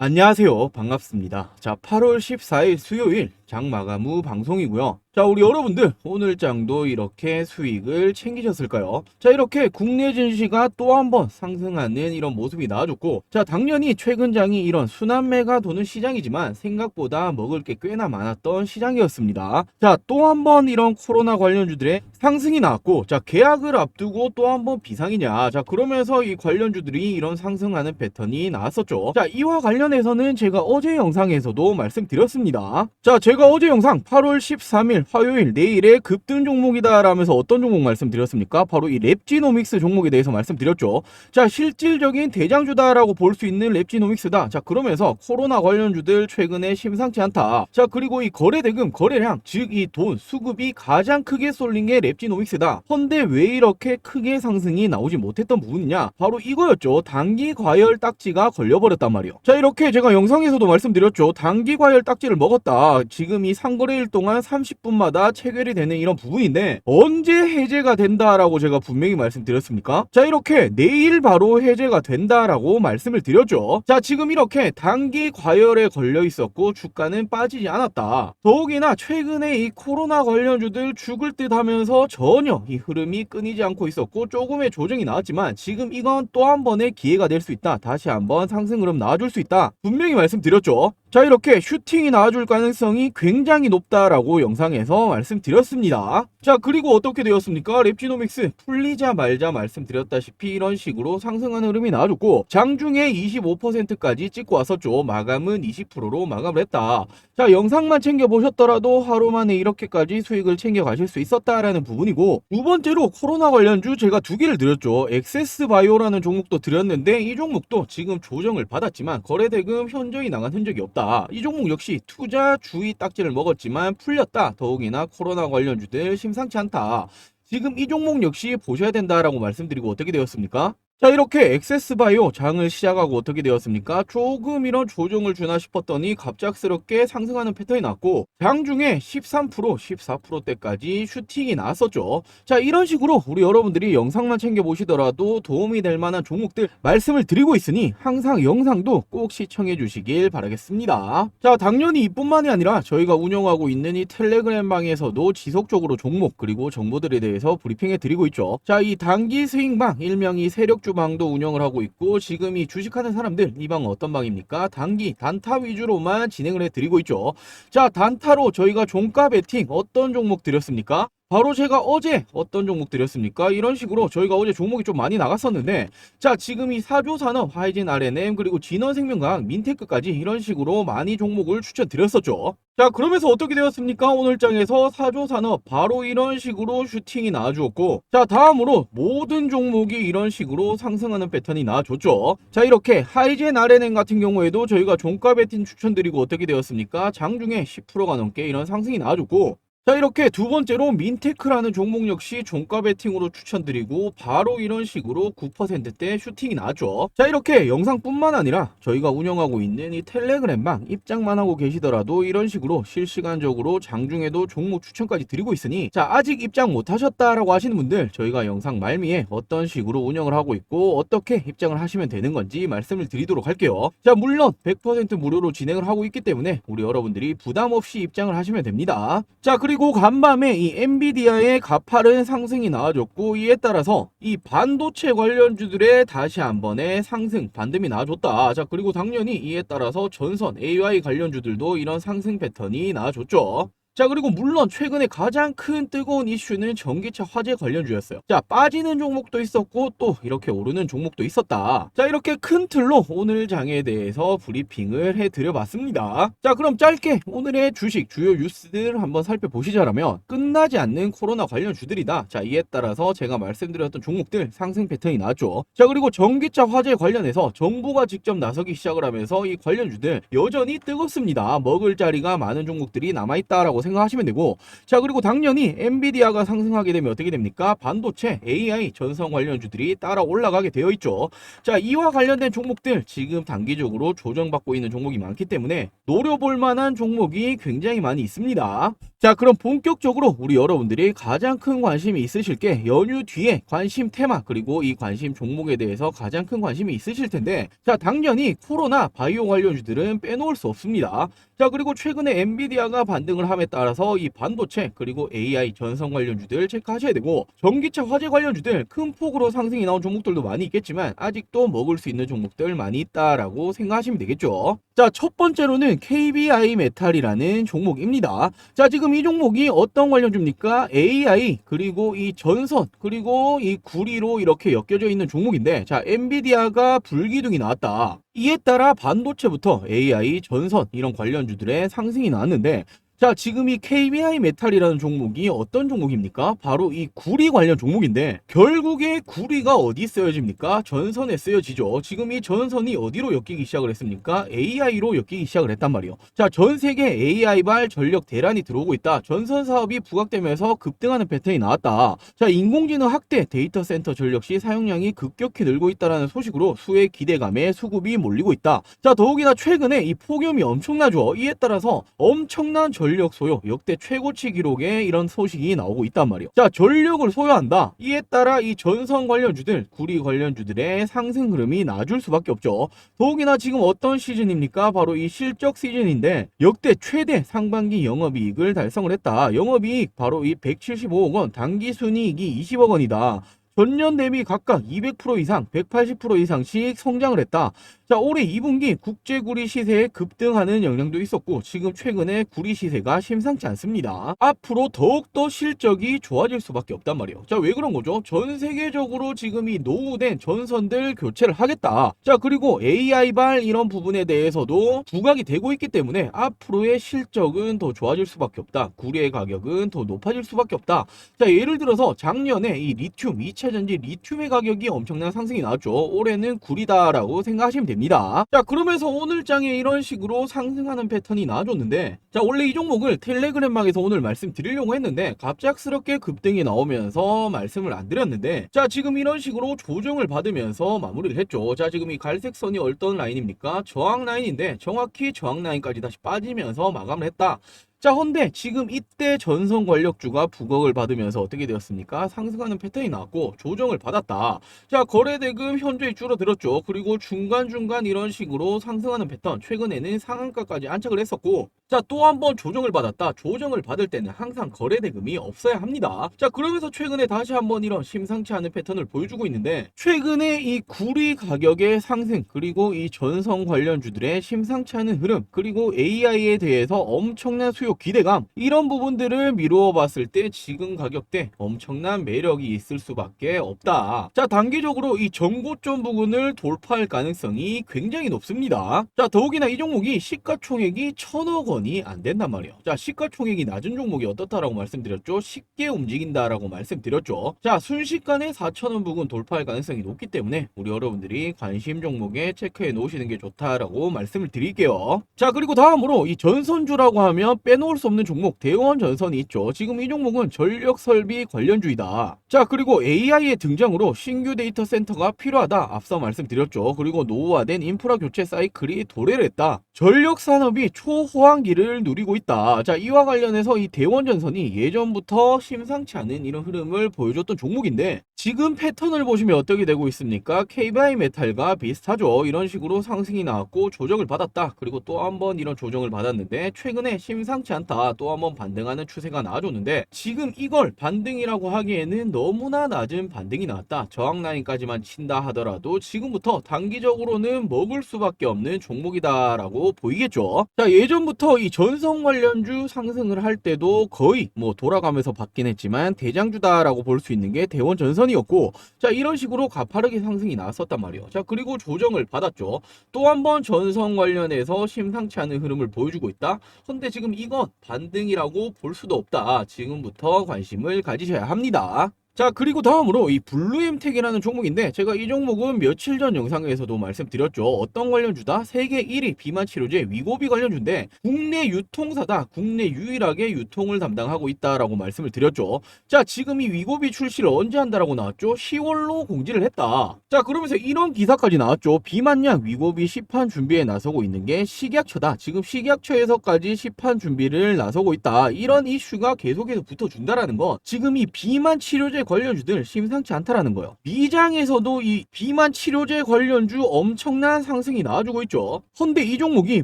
안녕하세요. 반갑습니다. 자, 8월 14일 수요일 장 마감 후 방송이고요. 자, 우리 여러분들 오늘 장도 이렇게 수익을 챙기셨을까요? 자, 이렇게 국내 증시가 또 한 번 상승하는 이런 모습이 나와줬고, 자, 당연히 최근 장이 이런 순환매가 도는 시장이지만 생각보다 먹을 게 꽤나 많았던 시장이었습니다. 자, 또 한 번 이런 코로나 관련주들의 상승이 나왔고, 자, 계약을 앞두고 또 한 번 비상이냐. 자, 그러면서 이 관련주들이 이런 상승하는 패턴이 나왔었죠. 자, 이와 관련해서는 제가 어제 영상에서도 말씀드렸습니다. 자, 제가 어제 영상 8월 13일 화요일 내일의 급등 종목이다 라면서 어떤 종목 말씀드렸습니까? 바로 이 랩지노믹스 종목에 대해서 말씀드렸죠. 자, 실질적인 대장주다라고 볼 수 있는 랩지노믹스다. 자, 그러면서 코로나 관련주들 최근에 심상치 않다. 자, 그리고 이 거래 대금, 거래량, 즉 이 돈, 수급이 가장 크게 쏠린 게 랩지노믹스다. 헌데 왜 이렇게 크게 상승이 나오지 못했던 부분이냐? 바로 이거였죠. 단기 과열 딱지가 걸려버렸단 말이요. 자, 이렇게 제가 영상에서도 말씀드렸죠. 단기 과열 딱지를 먹었다. 지금 이 상거래일 동안 30분마다 체결이 되는 이런 부분인데 언제 해제가 된다라고 제가 분명히 말씀드렸습니까? 자, 이렇게 내일 바로 해제가 된다라고 말씀을 드렸죠. 자, 지금 이렇게 단기 과열에 걸려 있었고 주가는 빠지지 않았다. 더욱이나 최근에 이 코로나 관련주들 죽을 듯 하면서 전혀 이 흐름이 끊이지 않고 있었고 조금의 조정이 나왔지만 지금 이건 또 한 번의 기회가 될 수 있다. 다시 한번 상승 흐름 나와줄 수 있다. 분명히 말씀드렸죠. 자 이렇게 슈팅이 나와줄 가능성이 굉장히 높다라고 영상에서 말씀드렸습니다. 자 그리고 어떻게 되었습니까? 랩지노믹스 풀리자 말자 말씀드렸다시피 이런 식으로 상승하는 흐름이 나와줬고 장중에 25%까지 찍고 왔었죠. 마감은 20%로 마감을 했다. 자 영상만 챙겨보셨더라도 하루 만에 이렇게까지 수익을 챙겨가실 수 있었다라는 부분이고 두 번째로 코로나 관련주 제가 두 개를 드렸죠. 엑세스 바이오라는 종목도 드렸는데 이 종목도 지금 조정을 받았지만 거래대금 현저히 나간 흔적이 없다. 이 종목 역시 투자 주의 딱지를 먹었지만 풀렸다. 더욱이나 코로나 관련 주들 심상치 않다. 지금 이 종목 역시 보셔야 된다라고 말씀드리고 어떻게 되었습니까? 자 이렇게 엑세스바이오 장을 시작하고 어떻게 되었습니까? 조금 이런 조정을 주나 싶었더니 갑작스럽게 상승하는 패턴이 났고 장중에 13% 14%대까지 슈팅이 나왔었죠. 자 이런 식으로 우리 여러분들이 영상만 챙겨보시더라도 도움이 될 만한 종목들 말씀을 드리고 있으니 항상 영상도 꼭 시청해 주시길 바라겠습니다. 자 당연히 이뿐만이 아니라 저희가 운영하고 있는 이 텔레그램 방에서도 지속적으로 종목 그리고 정보들에 대해서 브리핑해 드리고 있죠. 자 이 단기 스윙방 일명이 세력 주방도 운영을 하고 있고 지금 이 주식하는 사람들 이 방은 어떤 방입니까? 단기 단타 위주로만 진행을 해드리고 있죠. 자 단타로 저희가 종가 베팅 어떤 종목 드렸습니까? 바로 제가 어제 어떤 종목 드렸습니까? 이런 식으로 저희가 어제 종목이 좀 많이 나갔었는데 자 지금 이 사조산업, 하이진 RNM 그리고 진원생명과학, 민테크까지 이런 식으로 많이 종목을 추천드렸었죠. 자 그러면서 어떻게 되었습니까? 오늘 장에서 사조산업 바로 이런 식으로 슈팅이 나와주었고 자 다음으로 모든 종목이 이런 식으로 상승하는 패턴이 나와줬죠. 자 이렇게 하이젠 RNM 같은 경우에도 저희가 종가 베팅 추천드리고 어떻게 되었습니까? 장중에 10%가 넘게 이런 상승이 나와줬고 자 이렇게 두 번째로 민테크라는 종목 역시 종가 베팅으로 추천드리고 바로 이런 식으로 9%대 슈팅이 나왔죠. 자 이렇게 영상뿐만 아니라 저희가 운영하고 있는 이 텔레그램방 입장만 하고 계시더라도 이런 식으로 실시간적으로 장중에도 종목 추천까지 드리고 있으니 자 아직 입장 못 하셨다라고 하시는 분들 저희가 영상 말미에 어떤 식으로 운영을 하고 있고 어떻게 입장을 하시면 되는 건지 말씀을 드리도록 할게요. 자 물론 100% 무료로 진행을 하고 있기 때문에 우리 여러분들이 부담 없이 입장을 하시면 됩니다. 자 그리고 간밤에 이 엔비디아의 가파른 상승이 나와줬고 이에 따라서 이 반도체 관련주들의 다시 한 번의 상승 반등이 나와줬다. 자 그리고 당연히 이에 따라서 전선 AI 관련주들도 이런 상승 패턴이 나와줬죠. 자 그리고 물론 최근에 가장 큰 뜨거운 이슈는 전기차 화재 관련주였어요. 자 빠지는 종목도 있었고 또 이렇게 오르는 종목도 있었다. 자 이렇게 큰 틀로 오늘 장에 대해서 브리핑을 해드려봤습니다. 자 그럼 짧게 오늘의 주식 주요 뉴스들 한번 살펴보시자면 끝나지 않는 코로나 관련주들이다. 자 이에 따라서 제가 말씀드렸던 종목들 상승 패턴이 나왔죠. 자 그리고 전기차 화재 관련해서 정부가 직접 나서기 시작을 하면서 이 관련주들 여전히 뜨겁습니다. 먹을 자리가 많은 종목들이 남아있다라고 생각 하시면 되고 자 그리고 당연히 엔비디아가 상승하게 되면 어떻게 됩니까? 반도체, AI, 전선 관련주들이 따라 올라가게 되어 있죠. 자 이와 관련된 종목들 지금 단기적으로 조정받고 있는 종목이 많기 때문에 노려볼 만한 종목이 굉장히 많이 있습니다. 자, 그럼 본격적으로 우리 여러분들이 가장 큰 관심이 있으실 게 연휴 뒤에 관심 테마 그리고 이 관심 종목에 대해서 가장 큰 관심이 있으실 텐데 자, 당연히 코로나 바이오 관련주들은 빼놓을 수 없습니다. 자, 그리고 최근에 엔비디아가 반등을 함에 따라서 이 반도체 그리고 AI 전선 관련주들 체크하셔야 되고 전기차 화재 관련주들 큰 폭으로 상승이 나온 종목들도 많이 있겠지만 아직도 먹을 수 있는 종목들 많이 있다라고 생각하시면 되겠죠. 자, 첫 번째로는 KBI 메탈이라는 종목입니다. 자, 지금 이 종목이 어떤 관련주입니까? AI 그리고 이 전선 그리고 이 구리로 이렇게 엮여져 있는 종목인데 자, 엔비디아가 불기둥이 나왔다. 이에 따라 반도체부터 AI, 전선 이런 관련주들의 상승이 나왔는데 자, 지금 이 KBI 메탈이라는 종목이 어떤 종목입니까? 바로 이 구리 관련 종목인데 결국에 구리가 어디 쓰여집니까? 전선에 쓰여지죠. 지금 이 전선이 어디로 엮이기 시작을 했습니까? AI로 엮이기 시작을 했단 말이에요. 자, 전 세계 AI발 전력 대란이 들어오고 있다. 전선 사업이 부각되면서 급등하는 패턴이 나왔다. 자, 인공지능 확대 데이터 센터 전력 시 사용량이 급격히 늘고 있다라는 소식으로 수의 기대감에 수급이 몰리고 있다. 자, 더욱이나 최근에 이 폭염이 엄청나죠. 이에 따라서 엄청난 전력 소요, 역대 최고치 기록의 이런 소식이 나오고 있단 말이에요. 자, 전력을 소요한다. 이에 따라 이 전선 관련주들, 구리 관련주들의 상승 흐름이 나아줄 수밖에 없죠. 더욱이나 지금 어떤 시즌입니까? 바로 이 실적 시즌인데 역대 최대 상반기 영업이익을 달성을 했다. 영업이익 바로 이 175억 원, 당기 순이익이 20억 원이다. 전년 대비 각각 200% 이상, 180% 이상씩 성장을 했다. 자, 올해 2분기 국제 구리 시세에 급등하는 영향도 있었고 지금 최근에 구리 시세가 심상치 않습니다. 앞으로 더욱더 실적이 좋아질 수밖에 없단 말이에요. 자, 왜 그런 거죠? 전 세계적으로 지금 이 노후된 전선들 교체를 하겠다. 자, 그리고 AI발 이런 부분에 대해서도 부각이 되고 있기 때문에 앞으로의 실적은 더 좋아질 수밖에 없다. 구리의 가격은 더 높아질 수밖에 없다. 자, 예를 들어서 작년에 이 리튬, 2차 전지 리튬의 가격이 엄청난 상승이 나왔죠. 올해는 구리다라고 생각하시면 됩니다. 자, 그러면서 오늘 장에 이런 식으로 상승하는 패턴이 나와줬는데, 자, 원래 이 종목을 텔레그램망에서 오늘 말씀드리려고 했는데, 갑작스럽게 급등이 나오면서 말씀을 안 드렸는데, 자, 지금 이런 식으로 조정을 받으면서 마무리를 했죠. 자, 지금 이 갈색 선이 어떤 라인입니까? 저항 라인인데, 정확히 저항 라인까지 다시 빠지면서 마감을 했다. 자, 헌데 지금 이때 전선 권력주가 부각을 받으면서 어떻게 되었습니까? 상승하는 패턴이 나왔고 조정을 받았다. 자, 거래 대금 현저히 줄어들었죠. 그리고 중간중간 이런 식으로 상승하는 패턴, 최근에는 상한가까지 안착을 했었고, 자, 또 한 번 조정을 받았다. 조정을 받을 때는 항상 거래 대금이 없어야 합니다. 자, 그러면서 최근에 다시 한번 이런 심상치 않은 패턴을 보여주고 있는데, 최근에 이 구리 가격의 상승, 그리고 이 전선 관련주들의 심상치 않은 흐름, 그리고 AI에 대해서 엄청난 수요 기대감, 이런 부분들을 미루어 봤을 때 지금 가격대 엄청난 매력이 있을 수밖에 없다. 자, 단기적으로 이 전고점 부분을 돌파할 가능성이 굉장히 높습니다. 자, 더욱이나 이 종목이 시가총액이 천억 원이 안 된단 말이에요. 자, 시가총액이 낮은 종목이 어떻다라고 말씀드렸죠? 쉽게 움직인다라고 말씀드렸죠. 자, 순식간에 4천원 부근 돌파할 가능성이 높기 때문에 우리 여러분들이 관심 종목에 체크해 놓으시는 게 좋다라고 말씀을 드릴게요. 자, 그리고 다음으로 이 전선주라고 하면 빼놓을 수 없는 종목 대원 전선이 있죠. 지금 이 종목은 전력 설비 관련주이다. 자, 그리고 AI의 등장으로 신규 데이터 센터가 필요하다. 앞서 말씀드렸죠. 그리고 노후화된 인프라 교체 사이클이 도래를 했다. 전력 산업이 초호황기를 누리고 있다. 자, 이와 관련해서 이 대원 전선이 예전부터 심상치 않은 이런 흐름을 보여줬던 종목인데 지금 패턴을 보시면 어떻게 되고 있습니까? KBI 메탈과 비슷하죠. 이런 식으로 상승이 나왔고 조정을 받았다. 그리고 또 한 번 이런 조정을 받았는데 최근에 심상치 않다. 또 한번 반등하는 추세가 나와줬는데 지금 이걸 반등이라고 하기에는 너무나 낮은 반등이 나왔다. 저항 라인까지만 친다 하더라도 지금부터 단기적으로는 먹을 수밖에 없는 종목이다라고 보이겠죠. 자 예전부터 이 전성 관련주 상승을 할 때도 거의 뭐 돌아가면서 받긴 했지만 대장주다라고 볼 수 있는 게 대원 전선이었고 자 이런 식으로 가파르게 상승이 나왔었단 말이에요. 자 그리고 조정을 받았죠. 또 한번 전성 관련해서 심상치 않은 흐름을 보여주고 있다. 근데 지금 이건 반등이라고 볼 수도 없다. 지금부터 관심을 가지셔야 합니다. 자 그리고 다음으로 이 블루엠텍이라는 종목인데 제가 이 종목은 며칠 전 영상에서도 말씀드렸죠. 어떤 관련주다? 세계 1위 비만 치료제 위고비 관련주인데 국내 유통사다. 국내 유일하게 유통을 담당하고 있다라고 말씀을 드렸죠. 자 지금 이 위고비 출시를 언제 한다라고 나왔죠? 10월로 공지를 했다. 자 그러면서 이런 기사까지 나왔죠. 비만약 위고비 시판 준비에 나서고 있는 게 식약처다. 지금 식약처에서까지 시판 준비를 나서고 있다. 이런 이슈가 계속해서 붙어준다라는 거. 지금 이 비만 치료제 관련주들 심상치 않다라는 거예요. 미장에서도 이 비만 치료제 관련주 엄청난 상승이 나와주고 있죠. 헌데 이 종목이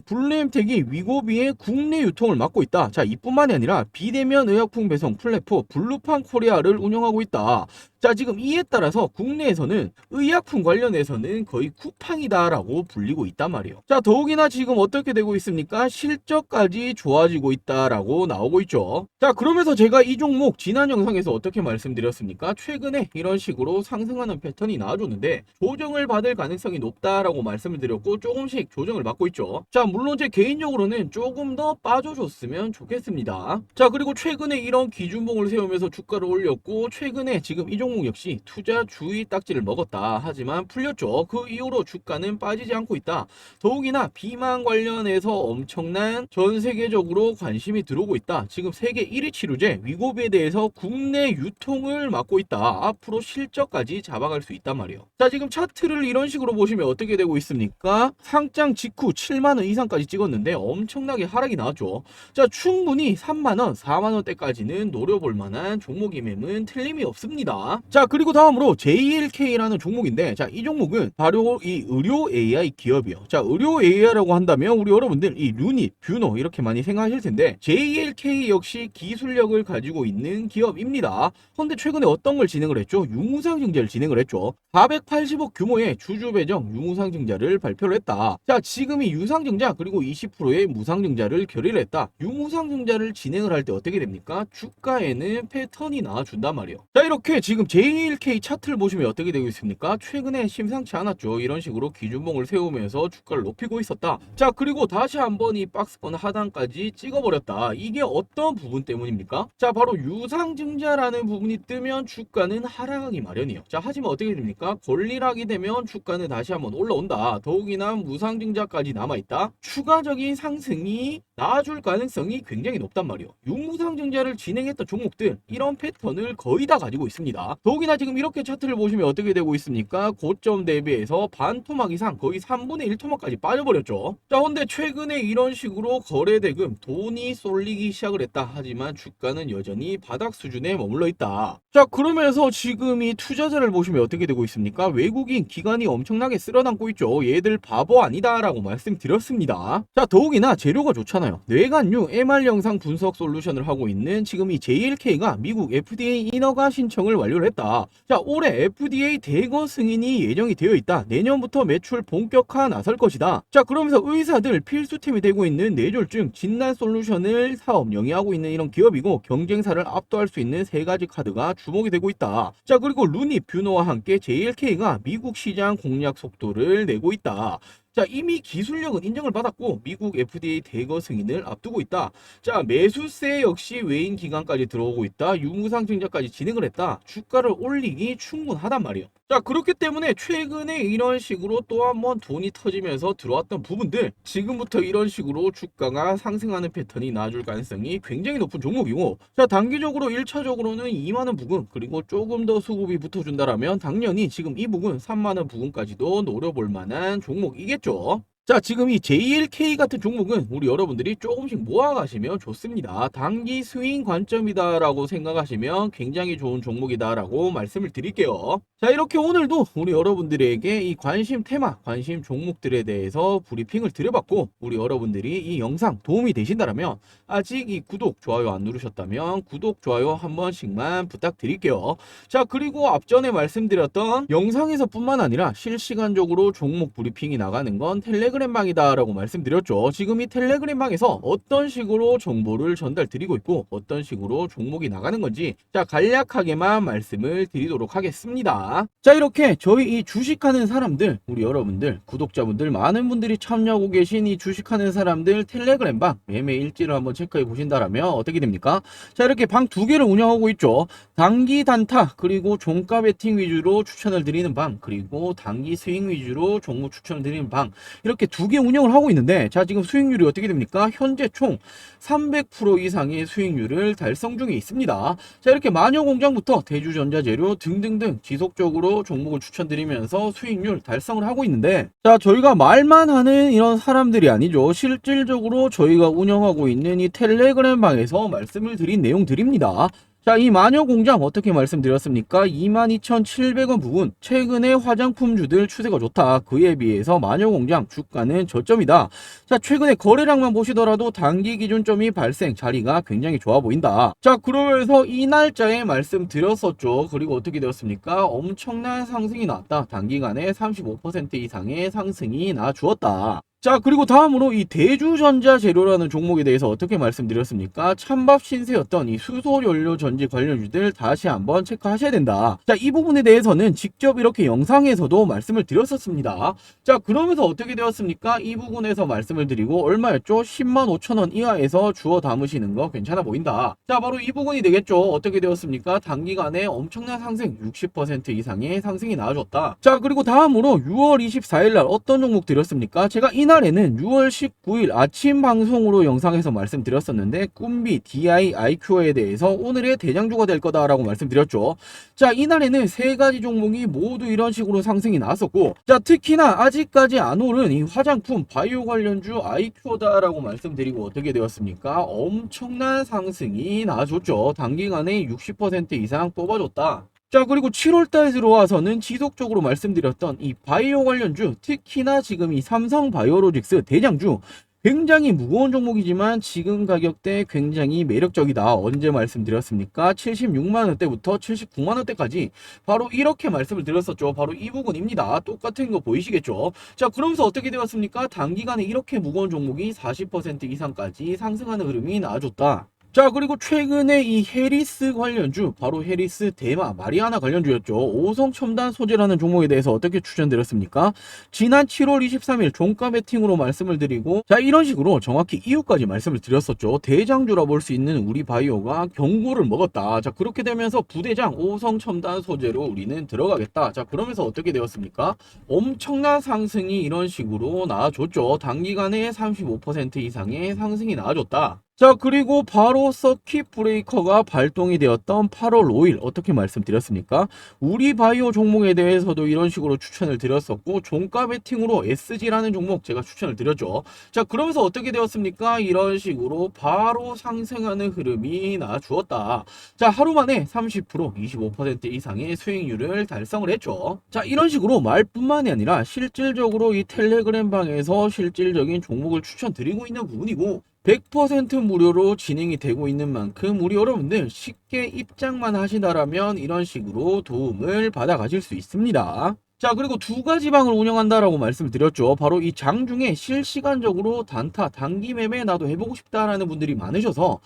블루엠텍이 위고비의 국내 유통을 맡고 있다. 자 이뿐만이 아니라 비대면 의약품 배송 플랫폼 블루판 코리아를 운영하고 있다. 자 지금 이에 따라서 국내에서는 의약품 관련해서는 거의 쿠팡이다라고 불리고 있단 말이에요. 자 더욱이나 지금 어떻게 되고 있습니까? 실적까지 좋아지고 있다라고 나오고 있죠. 자 그러면서 제가 이 종목 지난 영상에서 어떻게 말씀드렸습니까? 최근에 이런 식으로 상승하는 패턴이 나와줬는데 조정을 받을 가능성이 높다라고 말씀을 드렸고 조금씩 조정을 받고 있죠. 자 물론 제 개인적으로는 조금 더 빠져줬으면 좋겠습니다. 자 그리고 최근에 이런 기준봉을 세우면서 주가를 올렸고 최근에 지금 이 종목 역시 투자 주의 딱지를 먹었다. 하지만 풀렸죠. 그 이후로 주가는 빠지지 않고 있다. 더욱이나 비만 관련해서 엄청난 전 세계적으로 관심이 들어오고 있다. 지금 세계 1위 치료제 위고비에 대해서 국내 유통을 맡고 있다. 앞으로 실적까지 잡아갈 수 있단 말이에요. 자 지금 차트를 이런 식으로 보시면 어떻게 되고 있습니까? 상장 직후 7만 원 이상까지 찍었는데 엄청나게 하락이 나왔죠. 자 충분히 3만 원, 4만 원대까지는 노려볼 만한 종목임에는 틀림이 없습니다. 자 그리고 다음으로 JLK라는 종목인데 자 이 종목은 바로 이 의료 AI 기업이요. 자 의료 AI라고 한다면 우리 여러분들 이 루니, 뷰노 이렇게 많이 생각하실 텐데 JLK 역시 기술력을 가지고 있는 기업입니다. 그런데 최근에 어떤 걸 진행을 했죠? 유무상 증자를 진행을 했죠. 480억 규모의 주주 배정 유무상 증자를 발표를 했다. 자 지금 이 유상 증자 그리고 20%의 무상 증자를 결의를 했다. 유무상 증자를 진행을 할 때 어떻게 됩니까? 주가에는 패턴이 나와준단 말이에요. 자 이렇게 지금 JLK 차트를 보시면 어떻게 되고 있습니까? 최근에 심상치 않았죠. 이런 식으로 기준봉을 세우면서 주가를 높이고 있었다. 자 그리고 다시 한번 이 박스권 하단까지 찍어버렸다. 이게 어떤 부분 때문입니까? 자 바로 유상 증자라는 부분이 뜨면 주가는 하락하기 마련이에요. 자 하지만 어떻게 됩니까? 권리락이 되면 주가는 다시 한번 올라온다. 더욱이나 무상 증자까지 남아있다. 추가적인 상승이 나아줄 가능성이 굉장히 높단 말이에요. 유무상 증자를 진행했던 종목들 이런 패턴을 거의 다 가지고 있습니다. 더욱이나 지금 이렇게 차트를 보시면 어떻게 되고 있습니까? 고점 대비해서 반 토막 이상 거의 3분의 1 토막까지 빠져버렸죠. 자, 근데 최근에 이런 식으로 거래대금 돈이 쏠리기 시작을 했다. 하지만 주가는 여전히 바닥 수준에 머물러 있다. 자, 그러면서 지금 이 투자자를 보시면 어떻게 되고 있습니까? 외국인 기관이 엄청나게 쓸어담고 있죠. 얘들 바보 아니다 라고 말씀드렸습니다. 자, 더욱이나 재료가 좋잖아 요. 뇌관류 MR 영상 분석 솔루션을 하고 있는 지금 이 JLK가 미국 FDA 인허가 신청을 완료를 했다. 자, 올해 FDA 대거 승인이 예정이 되어 있다. 내년부터 매출 본격화 나설 것이다. 자, 그러면서 의사들 필수템이 되고 있는 뇌졸중 진단 솔루션을 사업 영위하고 있는 이런 기업이고 경쟁사를 압도할 수 있는 세 가지 카드가 주목이 되고 있다. 자, 그리고 루니 뷰노와 함께 JLK가 미국 시장 공략 속도를 내고 있다. 자, 이미 기술력은 인정을 받았고 미국 FDA 대거 승인을 앞두고 있다. 자, 매수세 역시 외인 기관까지 들어오고 있다. 유무상 증자까지 진행을 했다. 주가를 올리기 충분하단 말이에요. 자, 그렇기 때문에 최근에 이런 식으로 또 한 번 돈이 터지면서 들어왔던 부분들 지금부터 이런 식으로 주가가 상승하는 패턴이 나아줄 가능성이 굉장히 높은 종목이고 자, 단기적으로 1차적으로는 2만원 부근 그리고 조금 더 수급이 붙어준다라면 당연히 지금 이 부근 3만원 부근까지도 노려볼 만한 종목이겠죠. 맞죠? 자, 지금 이 JLK 같은 종목은 우리 여러분들이 조금씩 모아가시면 좋습니다. 단기 스윙 관점이다라고 생각하시면 굉장히 좋은 종목이다라고 말씀을 드릴게요. 자, 이렇게 오늘도 우리 여러분들에게 이 관심 테마, 관심 종목들에 대해서 브리핑을 드려봤고, 우리 여러분들이 이 영상 도움이 되신다면 아직 이 구독, 좋아요 안 누르셨다면 구독, 좋아요 한 번씩만 부탁드릴게요. 자, 그리고 앞전에 말씀드렸던 영상에서 뿐만 아니라 실시간적으로 종목 브리핑이 나가는 건 텔레그램 텔레그램 방이다라고 말씀드렸죠. 지금 이 텔레그램 방에서 어떤 식으로 정보를 전달 드리고 있고 어떤 식으로 종목이 나가는 건지 자 간략하게만 말씀을 드리도록 하겠습니다. 자 이렇게 저희 이 주식하는 사람들 우리 여러분들 구독자분들 많은 분들이 참여하고 계신 이 주식하는 사람들 텔레그램 방 매매 일지를 한번 체크해 보신다라면 어떻게 됩니까? 자 이렇게 방 두 개를 운영하고 있죠. 단기 단타 그리고 종가 베팅 위주로 추천을 드리는 방 그리고 단기 스윙 위주로 종목 추천을 드리는 방 이렇게 두 개 운영을 하고 있는데 자 지금 수익률이 어떻게 됩니까? 현재 총 300% 이상의 수익률을 달성 중에 있습니다. 자 이렇게 마녀공장부터 대주전자재료 등등등 지속적으로 종목을 추천드리면서 수익률 달성을 하고 있는데 자 저희가 말만 하는 이런 사람들이 아니죠. 실질적으로 저희가 운영하고 있는 이 텔레그램 방에서 말씀을 드린 내용들입니다. 자, 이 마녀 공장 어떻게 말씀드렸습니까? 22,700원 부분. 최근에 화장품주들 추세가 좋다. 그에 비해서 마녀 공장 주가는 저점이다. 자, 최근에 거래량만 보시더라도 단기 기준점이 발생 자리가 굉장히 좋아 보인다. 자, 그러면서 이 날짜에 말씀드렸었죠. 그리고 어떻게 되었습니까? 엄청난 상승이 나왔다. 단기간에 35% 이상의 상승이 나주었다. 자 그리고 다음으로 이 대주전자 재료라는 종목에 대해서 어떻게 말씀드렸습니까? 찬밥 신세였던 이 수소연료 전지 관련주들 다시 한번 체크하셔야 된다. 자 이 부분에 대해서는 직접 이렇게 영상에서도 말씀을 드렸었습니다. 자 그러면서 어떻게 되었습니까? 이 부분에서 말씀을 드리고 얼마였죠? 10만 5천 원 이하에서 주워 담으시는 거 괜찮아 보인다. 자 바로 이 부분이 되겠죠. 어떻게 되었습니까? 단기간에 엄청난 상승 60% 이상의 상승이 나와줬다. 자 그리고 다음으로 6월 24일 날 어떤 종목 드렸습니까? 제가 이날 이날에는 6월 19일 아침 방송으로 영상에서 말씀드렸었는데 꿈비 DI IQ에 대해서 오늘의 대장주가 될 거다라고 말씀드렸죠. 자 이날에는 세 가지 종목이 모두 이런 식으로 상승이 나왔었고 자 특히나 아직까지 안 오른 이 화장품 바이오 관련주 IQ다라고 말씀드리고 어떻게 되었습니까? 엄청난 상승이 나와줬죠. 단기간에 60% 이상 뽑아줬다. 자 그리고 7월달 들어와서는 지속적으로 말씀드렸던 이 바이오 관련주 특히나 지금 이 삼성 바이오로직스 대장주 굉장히 무거운 종목이지만 지금 가격대 굉장히 매력적이다. 언제 말씀드렸습니까? 76만원대부터 79만원대까지 바로 이렇게 말씀을 드렸었죠. 바로 이 부분입니다. 똑같은 거 보이시겠죠? 자, 그러면서 어떻게 되었습니까? 단기간에 이렇게 무거운 종목이 40% 이상까지 상승하는 흐름이 나와줬다. 자 그리고 최근에 이 해리스 관련주 바로 해리스 대마 마리아나 관련주였죠. 오성 첨단 소재라는 종목에 대해서 어떻게 추천드렸습니까? 지난 7월 23일 종가 베팅으로 말씀을 드리고 자 이런 식으로 정확히 이유까지 말씀을 드렸었죠. 대장주라 볼 수 있는 우리 바이오가 경고를 먹었다. 자 그렇게 되면서 부대장 오성 첨단 소재로 우리는 들어가겠다. 자 그러면서 어떻게 되었습니까? 엄청난 상승이 이런 식으로 나와줬죠. 단기간에 35% 이상의 상승이 나와줬다 자 그리고 바로 서킷 브레이커가 발동이 되었던 8월 5일 어떻게 말씀드렸습니까? 우리 바이오 종목에 대해서도 이런 식으로 추천을 드렸었고 종가 베팅으로 SG라는 종목 제가 추천을 드렸죠. 자 그러면서 어떻게 되었습니까? 이런 식으로 바로 상승하는 흐름이 나주었다. 자 하루 만에 30% 25% 이상의 수익률을 달성을 했죠. 자 이런 식으로 말뿐만이 아니라 실질적으로 이 텔레그램 방에서 실질적인 종목을 추천드리고 있는 부분이고 100% 무료로 진행이 되고 있는 만큼 우리 여러분들 쉽게 입장만 하시다라면 이런 식으로 도움을 받아 가실 수 있습니다. 자 그리고 두 가지 방을 운영한다라고 말씀을 드렸죠 바로 이 장중에 실시간적으로 단타 단기 매매 나도 해보고 싶다라는 분들이 많으셔서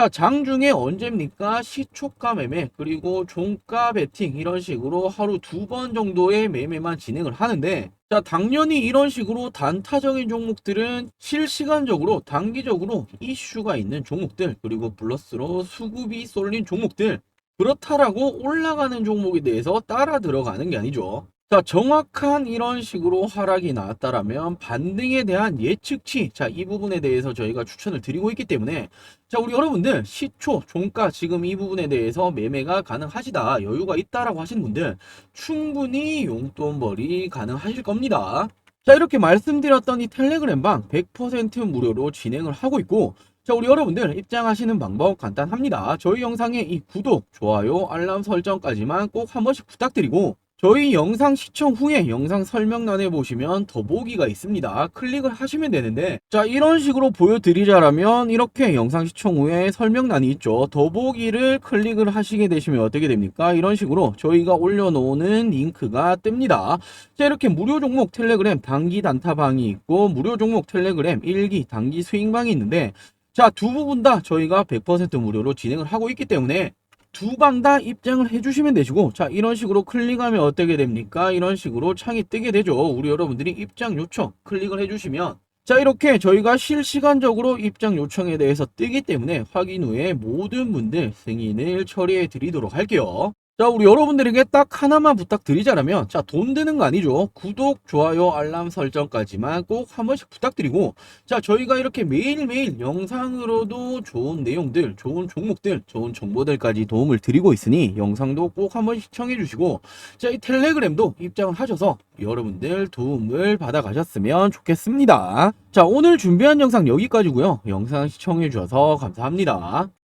자, 장중에 언제입니까? 시초가 매매, 그리고 종가 베팅, 이런 식으로 하루 두 번 정도의 매매만 진행을 하는데, 자, 당연히 이런 식으로 단타적인 종목들은 실시간적으로, 단기적으로 이슈가 있는 종목들, 그리고 플러스로 수급이 쏠린 종목들, 그렇다라고 올라가는 종목에 대해서 따라 들어가는 게 아니죠. 자, 정확한 이런 식으로 하락이 나왔다라면 반등에 대한 예측치, 자, 이 부분에 대해서 저희가 추천을 드리고 있기 때문에 자, 우리 여러분들 시초, 종가 지금 이 부분에 대해서 매매가 가능하시다, 여유가 있다라고 하시는 분들 충분히 용돈벌이 가능하실 겁니다. 자, 이렇게 말씀드렸던 이 텔레그램 방 100% 무료로 진행을 하고 있고 자, 우리 여러분들 입장하시는 방법 간단합니다. 저희 영상에 이 구독, 좋아요, 알람 설정까지만 꼭 한 번씩 부탁드리고 저희 영상 시청 후에 영상 설명란에 보시면 더보기가 있습니다. 클릭을 하시면 되는데 자 이런 식으로 보여드리자라면 이렇게 영상 시청 후에 설명란이 있죠. 더보기를 클릭을 하시게 되시면 어떻게 됩니까? 이런 식으로 저희가 올려놓은 링크가 뜹니다. 자 이렇게 무료 종목 텔레그램 단기 단타방이 있고 무료 종목 텔레그램 일기 단기 스윙방이 있는데 자 두 부분 다 저희가 100% 무료로 진행을 하고 있기 때문에 두 방 다 입장을 해주시면 되시고 자 이런 식으로 클릭하면 어떻게 됩니까? 이런 식으로 창이 뜨게 되죠. 우리 여러분들이 입장 요청 클릭을 해주시면 자 이렇게 저희가 실시간적으로 입장 요청에 대해서 뜨기 때문에 확인 후에 모든 분들 승인을 처리해 드리도록 할게요 자 우리 여러분들에게 딱 하나만 부탁드리자라면 자돈 드는 거 아니죠? 구독 좋아요 알람 설정까지만 꼭 한 번씩 부탁드리고 자 저희가 이렇게 매일매일 영상으로도 좋은 내용들 좋은 종목들 좋은 정보들까지 도움을 드리고 있으니 영상도 꼭 한 번씩 시청해 주시고 자 이 텔레그램도 입장을 하셔서 여러분들 도움을 받아 가셨으면 좋겠습니다. 자 오늘 준비한 영상 여기까지고요. 영상 시청해 주셔서 감사합니다